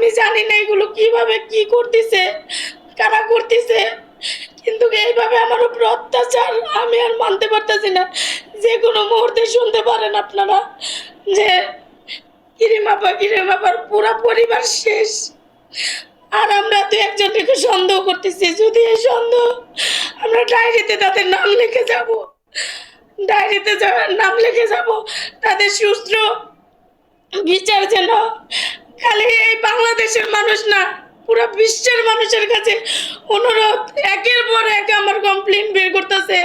আমি জানি না এগুলো কীভাবে কি করতেছে, কারা করতেছে। কিন্তু এইভাবে আমার উপর অত্যাচার আমি আর মানতে পারতেছি না। যে কোনো মুহূর্তে শুনতে পারেন আপনারা যে কিরিমাপা, কিরিমাপার পুরো পরিবার শেষ। আর আমরা তো একজনকে সন্দেহ করতেছি। যদি এই সন্দেহ আমরা ডায়েরিতে তাদের নাম লিখে যাব, ডায়েরিতে নাম লিখে যাব, তাদের সুস্থ বিচার যেন খালি এই বাংলাদেশের মানুষ না, পুরো বিশ্বের মানুষের কাছে অনুরোধ, একের পর এক আমার কমপ্লেন বের করতেছে।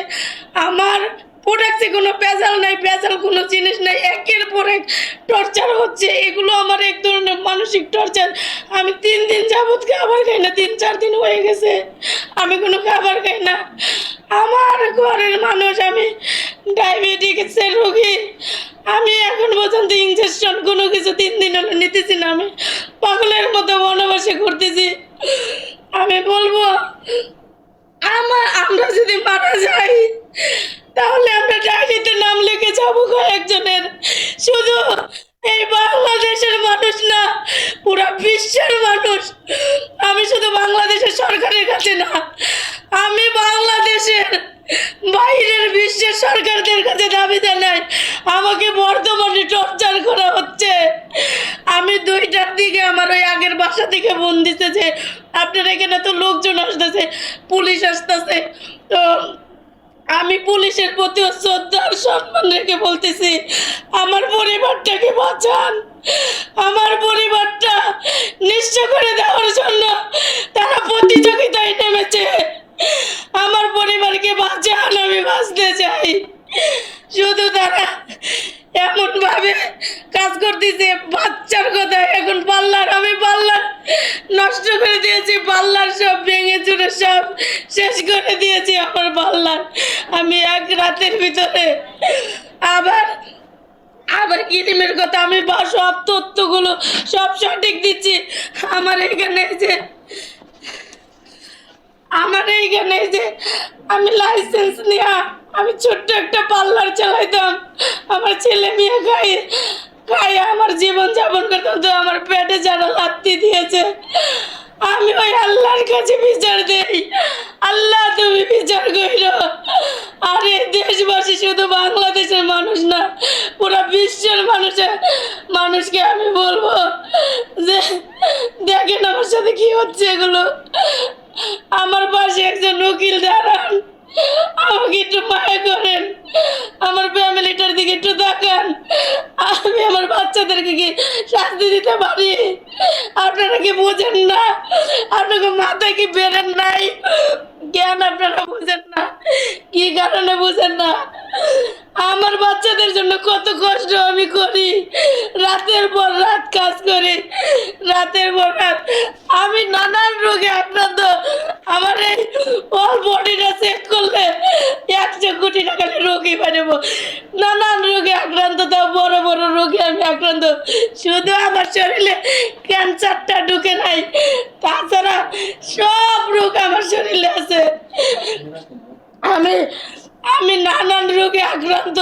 আমার প্রোডাক্টে কোনো পেজাল নাই পেজাল কোনো জিনিস নাই, একের পর এক টর্চার হচ্ছে। এগুলো আমার এক ধরনের মানসিক টর্চার আমি তিন দিন যাবৎ খাবার খাই না, তিন চার দিন হয়ে গেছে। আমি কোনো খাবার খাই না। আমার ঘরের মানুষ আমি ডায়াবেটিক্সের রোগী আমি এখন পর্যন্ত ইঞ্জেকশন কোনো কিছু তিন দিন হলো নিতেছি না, আমি পাগলের মতো বনবাসে করতেছি আমি বলব আমার আমরা যদি মারা যাই, তাহলে আমরা ডায়েরিতে নাম লিখে যাব কয়েকজনের শুধু এই বাংলাদেশের মানুষ না, পুরো বিশ্বের মানুষ। আমি শুধু বাংলাদেশের সরকারের কাছে না, আমি বাংলাদেশের বাইরের বিশ্বের সরকারদের কাছে দাবি জানাই, আমাকে বর্তমানে টর্চার করা হচ্ছে। আমি দুইটার দিকে আমার ওই আগের বাসা থেকে ফোন দিতে যে আপনার এখানে তো লোকজন আসতেছে, পুলিশ আসতেছে। তো আমি পুলিশের প্রতি শ্রদ্ধার সম্মান রেখে বলতেছি, আমার পরিবারটাকে বাঁচান। আমার পরিবারটা নিশ্চয় করে দেওয়ার জন্য তারা প্রতিযোগিতায় নেমেছে আমার বাঁচান আমি বাঁচতে চাই। শুধু তারা এমন ভাবে কাজ করতেছে, বাচ্চার কথা এখন পাল্লার, আমি পাল্লার নষ্ট করে দিয়েছি, পাল্লার সব ভেঙে চুরে সব শেষ করে দিয়েছি আমার পাল্লার। আমি এক রাতের ভিতরে আবার আবার কিরিমের কথা, আমি বা সব তথ্যগুলো সব সঠিক দিচ্ছি। আমার এখানে যে আমার এইখানে যে আমি লাইসেন্স নিয়ে আমি ছোট্ট একটা পার্লার চালাইতাম। আমার ছেলে মেয়ে খাই খাই আমার জীবন যাপন করতাম তো আমার পেটে যারা লাত্তি দিয়েছে। আমি ওই আল্লাহর কাছে বিচার দেই। আল্লাহ, তুমি বিচার কইরো আর এই দেশবাসী শুধু বাংলাদেশের মানুষ না, পুরো বিশ্বের মানুষের, মানুষকে আমি বলব যে, দেখেন আমার সাথে কি হচ্ছে এগুলো। আমার পাশে একজন উকিল দাঁড়ান। আমাকে একটু মায়া করেন আমার ফ্যামিলিটার দিকে একটু তাকান। আমি আমার বাচ্চাদেরকে কি শাস্তি দিতে পারি? আপনারা কি বোঝেন না? আপনাকে মাথায় কি বেরেন নাই? জ্ঞান আপনারা বুঝেন না? কি কারণে বুঝেন না? আমার বাচ্চাদের জন্য কত কষ্ট আমি করি। রাতের পর রাত কাজ করি। রাতের পর রাত আমি নানান রোগে আক্রান্ত। আমার এই অল বডিটা চেক করলে একশো কোটি টাকার রোগী বানাব। নানান রোগে আক্রান্ত, তাও বড় বড় রোগে আমি আক্রান্ত। শুধু আমার শরীরে ক্যান্সারটা ঢুকে নাই, তাছাড়া সব রোগ আমার শরীরে আছে। আমি আমি নানান রোগে আক্রান্ত।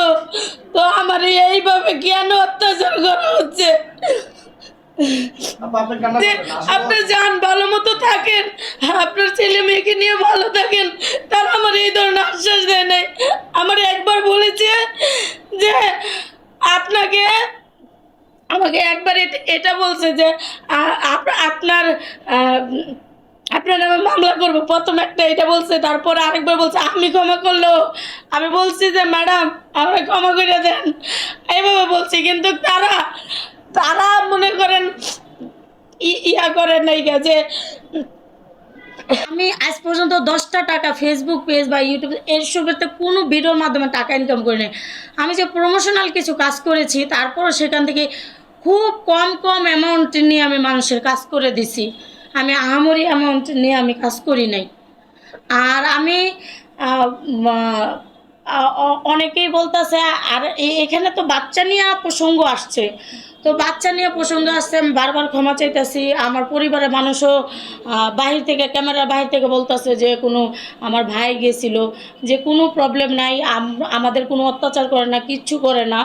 তো আমার এইভাবে কেন অত্যাচার করা হচ্ছে? আপনি যান ভালো মতো থাকেন আপনার ছেলে মেয়েকে নিয়ে ভালো থাকেন তারা আমার এই ধরনের আশ্বাস দেয় নাই। আমার একবার বলেছে যে আপনাকে আমাকে একবার এটা- বলছে যে আপ- আপনার আহ, আপনার নামে মামলা করব। প্রথম একটা এটা বলছে, তারপর আরেকবার বলছে আমি ক্ষমা করল। আমি বলছি যে, ম্যাডাম আমরা ক্ষমা করে দেন। এইভাবে বলছি, কিন্তু তারা তারা মনে করেন ইয়া করেন নাই যে, আমি আজ পর্যন্ত দশটা টাকা ফেসবুক পেজ বা ইউটিউব এর এসবেতে কোনো ভিডিওর মাধ্যমে টাকা ইনকাম করিনি। আমি যে প্রমোশনাল কিছু কাজ করেছি, তারপরও সেখান থেকে খুব কম কম অ্যামাউন্ট নিয়ে আমি মানুষের কাজ করে দিছি। আমি আহামরি অ্যামাউন্ট নিয়ে আমি কাজ করি নাই। আর আমি অনেকেই বলতেছে, আর এখানে তো বাচ্চা নিয়ে প্রসঙ্গ আসছে। তো বাচ্চা নিয়ে প্রসঙ্গ আসছে, আমি বারবার ক্ষমা চাইতেছি। আমার পরিবারের মানুষও বাহির থেকে, ক্যামেরার বাহির থেকে বলতেছে যে, কোনো, আমার ভাই গেছিল, যে কোনো প্রবলেম নাই আমাদের কোনো অত্যাচার করে না, কিচ্ছু করে না।